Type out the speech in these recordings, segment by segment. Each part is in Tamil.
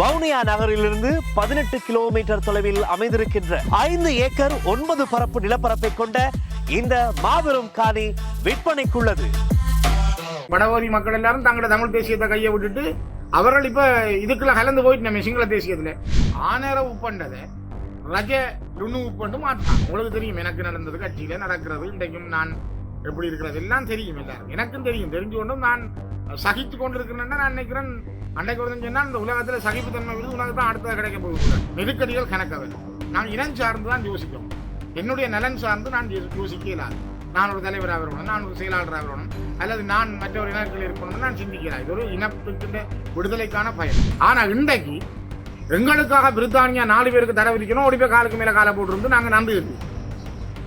வவுனியா நகரிலிருந்து பதினெட்டு கிலோமீட்டர் தொலைவில் அமைந்திருக்கின்ற ஐந்து ஏக்கர் ஒன்பது பரப்பு நிலப்பரப்பை கொண்ட இந்த மாபெரும் காணி விற்பனைக்குள்ளது. வடவோரி மக்கள் எல்லாரும் தங்களோட தமிழ் தேசியத்தை கையை விட்டுட்டு அவர்கள் இப்ப இதுக்குள்ள கலந்து போயிட்டு நம்ம சிங்கள தேசியத்துல. ஆனேர உப்பண்டதை ரஜ லுண்ணு உப்பண்டு மாற்றான் உங்களுக்கு தெரியும் எனக்கு நடந்தது கட்சியில நடக்கிறது இன்றைக்கும் நான் எப்படி இருக்கிறது எல்லாம் தெரியும் எல்லாரும் எனக்கும் தெரியும் தெரிஞ்சு கொண்டும் நான் சகித்து கொண்டிருக்கிறேன்னா நான் நினைக்கிறேன். அன்றைக்கு ஒரு சொன்னால் இந்த உலகத்தில் சகிப்புத்தன்மை விருது உனக்கு தான் அடுத்தது கிடைக்க போகுது நெருக்கடிகள் கணக்கவை நான் இனம் சார்ந்து தான் யோசிக்கணும் என்னுடைய நலன் சார்ந்து நான் யோசிக்கலாம் யோசிக்க நான் ஒரு தலைவராக வரணும் நான் ஒரு செயலாளராக வரணும் அல்லது நான் மற்ற ஒரு இனத்தில் இருக்கணும்னு நான் சிந்திக்கிறேன் இது ஒரு இனத்துக்கு விடுதலைக்கான பயன். ஆனால் இன்றைக்கு எங்களுக்காக பிரித்தானியா நாலு பேருக்கு தடை விதிக்கணும் ஓடி போய் காலுக்கு மேலே காலை போட்டுருந்து நாங்கள் நன்றி இருக்கோம்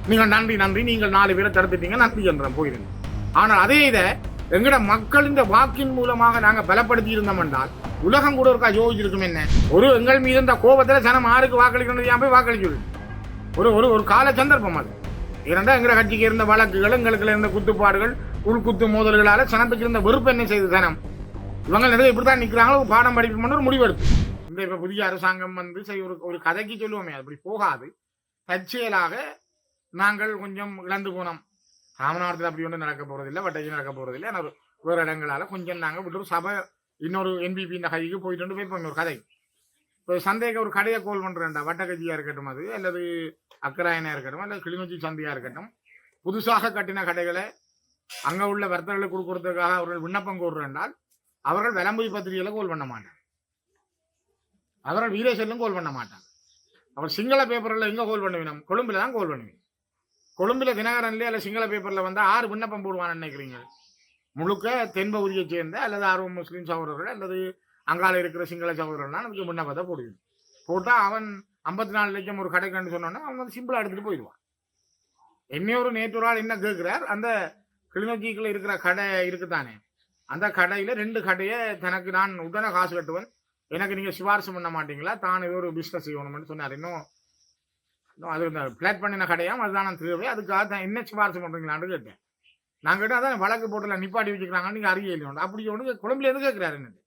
நீங்கள் நன்றி நன்றி நீங்கள் நாலு பேரை தடுத்துட்டீங்க நன்றி என்றான் போயிருங்க ஆனால் அதே இதை எங்கட இந்த வாக்கின் மூலமாக நாங்க பலப்படுத்தி இருந்தோம் என்றால் உலகம் கூட இருக்கா யோசிச்சிருக்கும் என்ன? ஒரு எங்கள் மீது இந்த கோபத்துல ஜனம் ஆருக்கு வாக்களிக்கணும் போய் வாக்களிச்சு ஒரு ஒரு ஒரு கால சந்தர்ப்பம் அது. இரண்டா எங்க கட்சிக்கு இருந்த வழக்குகள் எங்களுக்கு இருந்த குத்துப்பாடுகள் உள்குத்து மோதல்களால சனத்துக்கு இருந்த வெறுப்பு என்ன செய்து சனம்? இவங்க நிறைய இப்படித்தான் நிக்கிறாங்களோ? ஒரு பாடம் படிப்போம்னு ஒரு முடிவெடுத்து இந்த இப்ப புதிய அரசாங்கம் வந்து சரி ஒரு ஒரு கதைக்கு சொல்லுவோமே அப்படி போகாது. தற்செயலாக நாங்கள் கொஞ்சம் இழந்து போனோம். ராமநாதத்தில் அப்படி ஒன்றும் நடக்க போகிறதில்லை வட்டைக்கு நடக்க போகிறதில்லை ஆனால் வேறு இடங்களால் கொஞ்சம் நாங்கள் விட்டு ஒரு சபை இன்னொரு என்பிபி இந்த கைக்கு போயிட்டு போய் ஒரு கதை. இப்போ சந்தேக ஒரு கடையை கோல் பண்ணுறேன்டா வட்டக்கஜியாக இருக்கட்டும் அது அல்லது அக்கராயனாக இருக்கட்டும் அல்லது கிளிநொச்சி சந்தையாக இருக்கட்டும். புதுசாக கட்டின கடைகளை அங்கே உள்ள வர்த்தகர்களுக்கு கொடுக்கறதுக்காக அவர்கள் விண்ணப்பம் கோருறால் அவர்கள் விளம்பரி பத்திரிகையில் கோல் பண்ண மாட்டாங்க. அவர்கள் வீரேஸ்வரிலும் கோல் பண்ண மாட்டாங்க. அவர் சிங்கள பேப்பரில் எங்கே கோல் பண்ணுவேன் கொழும்பில் தான் கோல் பண்ணுவீங்க. கொழும்புல தினகரன்லேயே அல்ல சிங்கள பேப்பரில் வந்து ஆறு விண்ணப்பம் போடுவான்னு நினைக்கிறீங்க? முழுக்க தென்பகுதியை சேர்ந்த அல்லது ஆர்வம் முஸ்லீம் சகோதரர்கள் அல்லது அங்கால இருக்கிற சிங்கள சகோதரர்கள் அதுக்கு விண்ணப்பத்தை போடுவீங்க. போட்டால் அவன் ஐம்பத்தி நாலு லட்சம் ஒரு கடைக்குன்னு சொன்னோன்னா அவன் வந்து சிம்பிளாக எடுத்துகிட்டு போயிடுவான். என்ன ஒரு நேற்று ஒரு ஆள் என்ன கேட்குறார் அந்த கிளிநொச்சிக்குள்ள இருக்கிற கடை இருக்குதானே? அந்த கடையில் ரெண்டு கடையை தனக்கு நான் உடனே காசு கட்டுவேன். எனக்கு நீங்கள் சிபாரிசு பண்ண மாட்டீங்களா? தான் ஏதோ ஒரு பிஸ்னஸ் செய்யணும்னு சொன்னார். இன்னும் அது இந்த பிளாட் பண்ணின கடையாம் அதுதான் நான் தேவை அதுக்காக தான் என்ன சிபாரிசு பண்ணுறீங்களான்னு கேட்டேன். நான் கேட்டால் அதான் வழக்கு போட்டில் நிப்பாட்டி வச்சுக்கிறாங்கன்னு நீங்கள் அறிய இல்லையோண்டு அப்படி ஒன்று குழம்புலேருந்து கேட்குறாரு என்னது?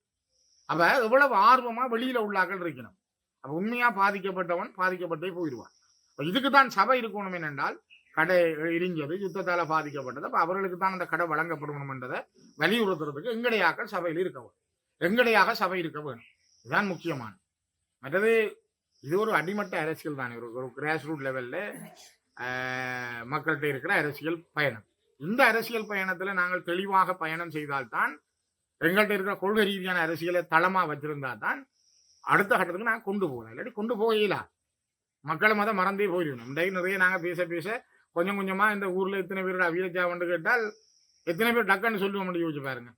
அப்போ எவ்வளவு ஆர்வமாக வெளியில் உள்ளாக்கள் இருக்கணும். அப்போ உண்மையாக பாதிக்கப்பட்டவன் பாதிக்கப்பட்டே போயிடுவான். இப்போ இதுக்கு தான் சபை இருக்கணும் என்னென்றால் கடை இடிஞ்சது யுத்தத்தால் பாதிக்கப்பட்டது. அப்போ அவர்களுக்கு தான் அந்த கடை வழங்கப்படணும் என்றதை வலியுறுத்துறதுக்கு எங்கடையாக்கள் சபையில் இருக்க வேணும் எங்கடையாக சபை இருக்க வேணும் இதுதான் முக்கியமான மற்றது இது ஒரு அடிமட்ட அரசியல் தானே. ஒரு ஒரு கிராஸ் ரூட் லெவலில் மக்கள்கிட்ட இருக்கிற அரசியல் பயணம். இந்த அரசியல் பயணத்தில் நாங்கள் தெளிவாக பயணம் செய்தால்தான் எங்கள்கிட்ட இருக்கிற கொள்கை ரீதியான அரசியலை தளமாக வச்சிருந்தா தான் அடுத்த கட்டத்துக்கு நாங்கள் கொண்டு போகலாம். இல்லாட்டி கொண்டு போகல மக்களை மதம் மறந்தே போயிடணும் இன்றைக்கு நிறைய நாங்கள் பேச பேச கொஞ்சம் கொஞ்சமாக இந்த ஊரில் எத்தனை பேர் வீரஜாவண்டு கேட்டால் எத்தனை பேர் டக்குன்னு சொல்லுவோம் யோசிச்சு பாருங்க.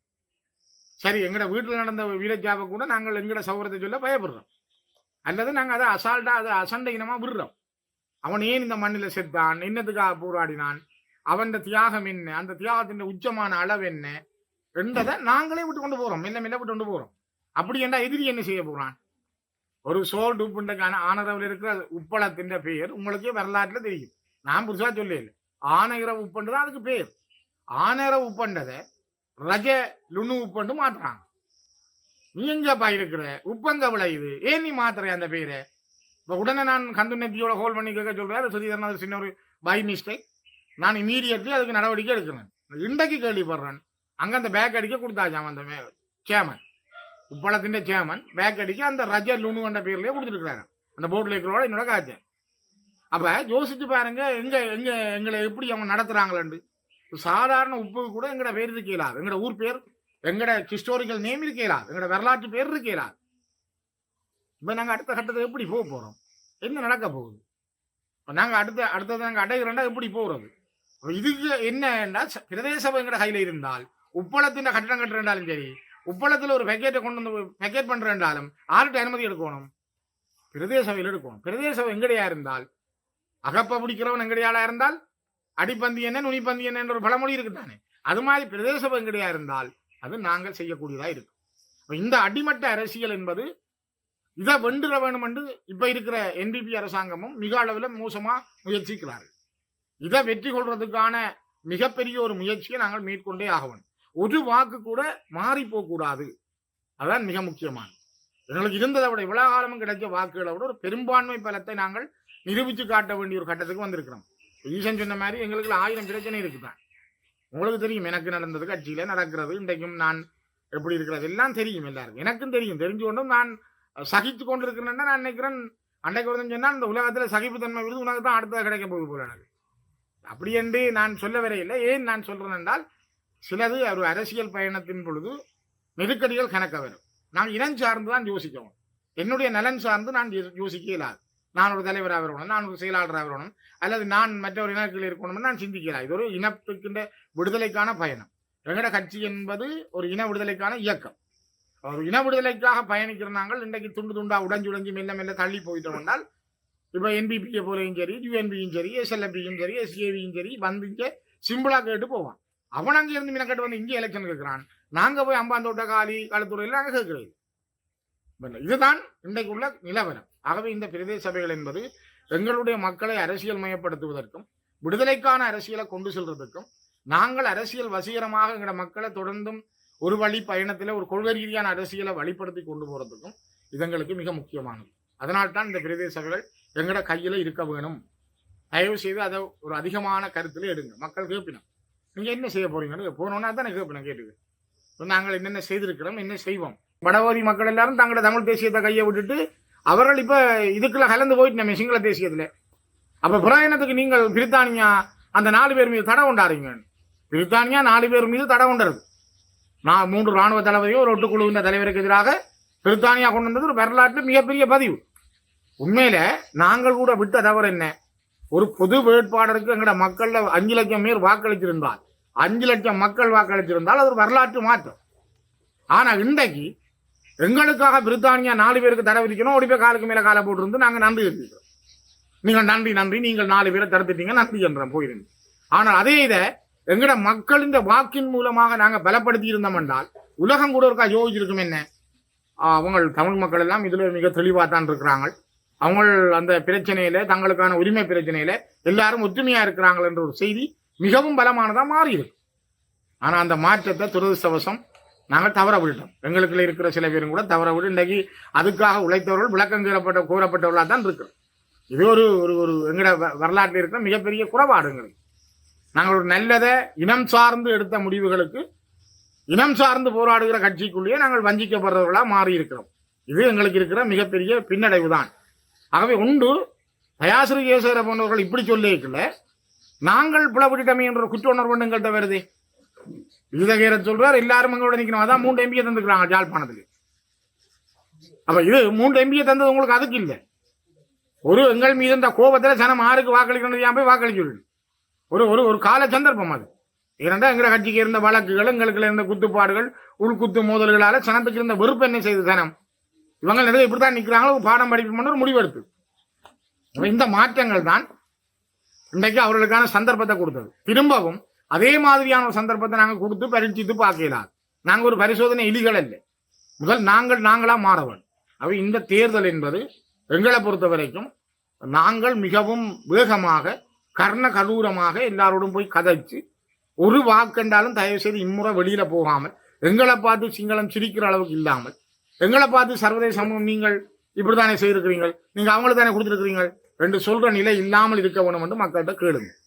சரி எங்கட வீட்டில் நடந்த வீரஜாவை கூட நாங்கள் எங்களோட சௌகரத்தை சொல்ல பயப்படுறோம். அல்லது நாங்கள் அதை அசால்ட்டாக அதை அசண்டை இனமாக விடுறோம். அவன் ஏன் இந்த மண்ணில் செத்தான்? என்னத்துக்காக போராடினான்? அவன் தியாகம் என்ன? அந்த தியாகத்தின் உச்சமான அளவு என்ன? என்றதை நாங்களே விட்டு கொண்டு போகிறோம் மெல்ல மெல்ல விட்டு கொண்டு போகிறோம் அப்படி என்றா எதிரி என்ன செய்ய போகிறான் ஒரு சோல் உப்புண்டக்கான ஆனரவில் இருக்கிற உப்பளத்தின் பெயர் உங்களுக்கே வரலாற்றில் தெரியும். நான் புதுசாக சொல்லல. ஆனகிற உப்பண்டு தான் அதுக்கு பேர். ஆனர உப்பண்டதை ரஜ லுணு உப்பண்டு மாற்றுறாங்க. நீ எங்கப்பா இருக்கிற? உப்பங்க இது. ஏன் நீ மாத்துற அந்த பேரை? இப்ப உடனே நான் கந்து நெத்தியோட ஹோல் பண்ணி கேட்க சொல்றாரு. சுதீதரன் அது சின்ன ஒரு பை மிஸ்டேக் நான் இமீடியட்லி அதுக்கு நடவடிக்கை எடுக்கிறேன் இன்றைக்கு கேள்விப்படுறேன். அங்க அந்த பேக் அடிக்க கொடுத்தாச்சாம் அந்த சேமன் உப்பளத்தின் சேமன் பேக் அடிக்க அந்த ரஜ லுணு என்ற பேர்லயே கொடுத்துருக்காரு அந்த போர்டில் இருக்கிறோட என்னோட காய்ச்ச அப்ப யோசிச்சு பாருங்க எங்க எங்க எங்களை எப்படி அவங்க நடத்துறாங்களேன்னு சாதாரண உப்பு கூட எங்கட பேர் கீழாது இயலாது எங்கட ஊர் பேர்? எங்கட ஹிஸ்டோரிக்கல் நேம் இருக்க எங்களோட எங்கட வரலாற்று பேர் இருக்க இப்போ இப்ப அடுத்த கட்டத்தில் எப்படி போக போகிறோம் என்ன நடக்க போகுது? இப்போ நாங்கள் அடுத்த அடுத்தது நாங்கள் அடைகிறோம்னா எப்படி போகிறது இதுக்கு என்னன்னா பிரதேச சபை எங்கட இருந்தால் உப்பளத்தின் கட்டணம் கட்டுறாலும் சரி உப்பளத்தில் ஒரு பேக்கெட்டை கொண்டு வந்து பேக்கெட் பண்றாலும் ஆர்ட்டு அனுமதி எடுக்கணும்? பிரதேச சபையில் எடுக்கணும். பிரதேச சபை எங்கடையா இருந்தால் அகப்ப பிடிக்கிறவன் எங்கடையாளா இருந்தால் அடிப்பந்தி என்ன நுனிப்பந்தி என்ன என்ற ஒரு பழமொழி இருக்குதானே? அது மாதிரி பிரதேச சபை எங்கடையா இருந்தால் அது நாங்கள் செய்யக்கூடியதா இருக்கும். இந்த அடிமட்ட அரசியல் என்பது இதை வென்றுட வேணும் என்று இப்ப இருக்கிற என்பிபி அரசாங்கமும் மிக அளவில் மோசமா முயற்சிக்கிறார்கள். இதை வெற்றி கொள்றதுக்கான மிகப்பெரிய ஒரு முயற்சியை நாங்கள் மேற்கொண்டே ஆகணும் ஒரு வாக்கு கூட மாறி போகக்கூடாது. அதுதான் மிக முக்கியமானது. எங்களுக்கு இருந்ததை விட இவ்வளவு காலமும் கிடைச்ச வாக்குகளை விட ஒரு பெரும்பான்மை பலத்தை நாங்கள் நிரூபித்து காட்ட வேண்டிய ஒரு கட்டத்துக்கு வந்திருக்கிறோம். ஈசன் சொன்ன மாதிரி எங்களுக்கு ஆயிரம் பிரச்சனை இருக்குதான். உங்களுக்கு தெரியும் எனக்கு நடந்தது கட்சியில் நடக்கிறது இன்றைக்கும் நான் எப்படி இருக்கிறது எல்லாம் தெரியும் எல்லாருக்கும். எனக்கும் தெரியும் தெரிஞ்சு கொண்டும் நான் சகித்து கொண்டிருக்கிறேன்னா நான் நினைக்கிறேன். அன்றைக்கு ஒருத்தன் சொன்னால் இந்த உலகத்தில் சகிப்புத்தன்மை விருது உனக்கு தான் அடுத்ததாக கிடைக்க போகுது போல எனக்கு. அப்படி என்று நான் சொல்ல வரையில்லை ஏன் நான் சொல்கிறேன் என்றால் சிலது ஒரு அரசியல் பயணத்தின் பொழுது நெருக்கடிகள் கணக்க வரும். நான் இனம் சார்ந்து தான் யோசிக்கணும் என்னுடைய நலன் சார்ந்து நான் யோ- யோசிக்க இயலாது நான் ஒரு தலைவராக இருக்கணும் நான் ஒரு செயலாளராக இருக்கணும் அல்லது நான் மற்ற ஒரு இனத்தில் இருக்கணும்னு நான் சிந்திக்கிறேன் இது ஒரு இனத்துக்கின்ற விடுதலைக்கான பயணம். எங்கட கட்சி என்பது ஒரு இன விடுதலைக்கான இயக்கம். ஒரு இன விடுதலைக்காக பயணிக்கிற நாங்கள் இன்றைக்கு துண்டு துண்டா உடஞ்சு உடஞ்சி மெல்ல மெல்ல தள்ளி போயிட்டோம் என்றால் இப்போ என்பிபியை போலையும் சரி யூஎன்பியும் சரி எஸ்எல்எபியும் சரி எஸ்ஏவியும் சரி வந்து இங்கே சிம்பிளாக கேட்டு போவான். அவன் அங்கே இருந்து மினக்கட்டு வந்து இங்கே எலெக்ஷன் கேட்குறான் நாங்கள் போய் அம்பாந்தோட்ட காலி களத்துறையில் நாங்கள் கேட்குறது இதுதான் இன்றைக்கு உள்ள நிலவரம். ஆகவே இந்த பிரதேச சபைகள் என்பது எங்களுடைய மக்களை அரசியல் மயப்படுத்துவதற்கும் விடுதலைக்கான அரசியலை கொண்டு செல்வதற்கும் நாங்கள் அரசியல் வசீகரமாக எங்களோட மக்களை தொடர்ந்தும் ஒரு வழி பயணத்தில் ஒரு கொள்கை ரீதியான அரசியலை வழிப்படுத்தி கொண்டு போகிறதுக்கும் இதங்களுக்கு மிக முக்கியமானது. அதனால்தான் இந்த பிரதேச சபைகள் எங்களோட கையில் இருக்க வேணும். தயவு செய்து அதை ஒரு அதிகமான கருத்தில் எடுங்க. மக்கள் கேட்பினோம் நீங்கள் என்ன செய்ய போறீங்கன்னு போனோன்னா தானே கேட்பினோம் கேட்டுக்கு. நாங்கள் என்னென்ன செய்திருக்கிறோம் என்ன செய்வோம்? வடபகுதி மக்கள் எல்லாரும் தங்களோட தமிழ் தேசியத்தை கையை விட்டுட்டு அவர்கள் இப்போ இதுக்குள்ள கலந்து போயிட்டு நம்ம சிங்கள தேசியத்தில். அப்போ புராயணத்துக்கு நீங்கள் பிரித்தானியா அந்த நாலு பேர் மீது தடை கொண்டாடுறீங்க பிரித்தானியா நாலு பேர் மீது தடை கொண்டது நான் மூன்று ராணுவ தளபதியும் ஒரு ஒட்டுக்குழுவின் தலைவருக்கு எதிராக பிரித்தானியா கொண்டு வந்தது ஒரு வரலாற்று மிகப்பெரிய பதிவு. உண்மையில் நாங்கள் கூட விட்ட தவறு என்ன? ஒரு பொது வேட்பாளருக்கு எங்களோட மக்களில் அஞ்சு லட்சம் பேர் வாக்களித்திருந்தால் அஞ்சு லட்சம் மக்கள் வாக்களித்திருந்தால் அது ஒரு வரலாற்று மாற்றம். ஆனால் இன்றைக்கு எங்களுக்காக பிரித்தானியா நாலு பேருக்கு தடை விதிக்கணும். ஓடி போய் காலுக்கு மேலே காலை போட்டிருந்து நாங்கள் நன்றி எழுதிக்கிறோம் நீங்கள் நன்றி நன்றி நீங்கள் நாலு பேரை தடுத்துட்டீங்க நன்றி என்றேன் போயிருந்து. ஆனால் அதே இதை எங்கட இந்த வாக்கின் மூலமாக நாங்கள் பலப்படுத்தி இருந்தோம் என்றால் உலகம் கூட இருக்கா யோசிச்சிருக்கும் என்ன? அவங்க தமிழ் மக்கள் எல்லாம் இதில் மிக தெளிவாக தான் இருக்கிறாங்க. அவங்க அந்த பிரச்சனையில் தங்களுக்கான உரிமை பிரச்சனையில் எல்லாரும் ஒற்றுமையாக இருக்கிறாங்கள் என்ற ஒரு செய்தி மிகவும் பலமானதாக மாறி இருக்கு அந்த மாற்றத்தை துரதிருஷ்டவசம் நாங்கள் தவற விட்டோம் எங்களுக்குள்ள இருக்கிற சில பேரும் கூட தவற விட்டு இன்றைக்கு அதுக்காக உழைத்தவர்கள் விளக்கம் கூறப்பட்ட கூறப்பட்டவர்களாக தான் இருக்கிறோம். இது ஒரு ஒரு ஒரு எங்கட வ- வரலாற்றில் இருக்கிற மிகப்பெரிய குறைபாடுங்கள் நாங்கள் ஒரு நல்லதை இனம் சார்ந்து எடுத்த முடிவுகளுக்கு இனம் சார்ந்து போராடுகிற கட்சிக்குள்ளேயே நாங்கள் வஞ்சிக்கப்படுறவர்களாக மாறி இருக்கிறோம் இது எங்களுக்கு இருக்கிற மிகப்பெரிய பின்னடைவு தான். ஆகவே உண்டு தயாசிரி கேசர போன்றவர்கள் இப்படி சொல்லியிருக்கல நாங்கள் புலப்பட்டுட்டமே என்ற குற்ற உணர்வு எங்கள்கிட்ட வருது. விகிதகேர சொல்றார் எல்லாரும் எங்களோட நிற்கணும் அதான் மூன்று எம்பியை தந்துக்கிறாங்க ஜாழ்ப்பாணத்துக்கு. அப்ப இது மூன்று எம்பியை தந்தது உங்களுக்கு அதுக்கு இல்லை. ஒரு எங்கள் மீது இந்த கோபத்தில் சனம் ஆறுக்கு வாக்களிக்கணும் ஏன் போய் வாக்களிச்சு ஒரு ஒரு ஒரு கால சந்தர்ப்பம் அது. ஏனென்றால் எங்கள் கட்சிக்கு இருந்த வழக்குகள் எங்களுக்கு இருந்த குத்துப்பாடுகள் உள்குத்து மோதல்களால சனத்துக்கு இருந்த வெறுப்பு என்ன செய்து சனம்? இவங்க நிறைய இப்படி தான் நிற்கிறாங்களோ பாடம் படிப்போம்னு ஒரு முடிவெடுத்து. இந்த மாற்றங்கள் தான் இன்றைக்கு அவர்களுக்கான சந்தர்ப்பத்தை கொடுத்தது. திரும்பவும் அதே மாதிரியான ஒரு சந்தர்ப்பத்தை நாங்கள் கொடுத்து பரீட்சித்து பார்க்கலாம் நாங்கள் ஒரு பரிசோதனை இலிகள் அல்ல. முதல் நாங்கள் நாங்களாக மாறவன் அவை இந்த தேர்தல் என்பது எங்களை பொறுத்த வரைக்கும் நாங்கள் மிகவும் வேகமாக கர்ண கரூரமாக எல்லாரோடும் போய் கதைச்சு ஒரு வாக்கண்டாலும் தயவு செய்து இம்முறை வெளியில் போகாமல் எங்களை பார்த்து சிங்களம் சிரிக்கிற அளவுக்கு இல்லாமல் எங்களை பார்த்து சர்வதேச சமூகம் நீங்கள் இப்படித்தானே செய்திருக்கிறீங்க நீங்கள் அவங்களுக்கு தானே கொடுத்துருக்கிறீங்க ரெண்டு சொல்கிற நிலை இல்லாமல் இருக்க வேணும் என்று மக்கள்கிட்ட கேளுங்க.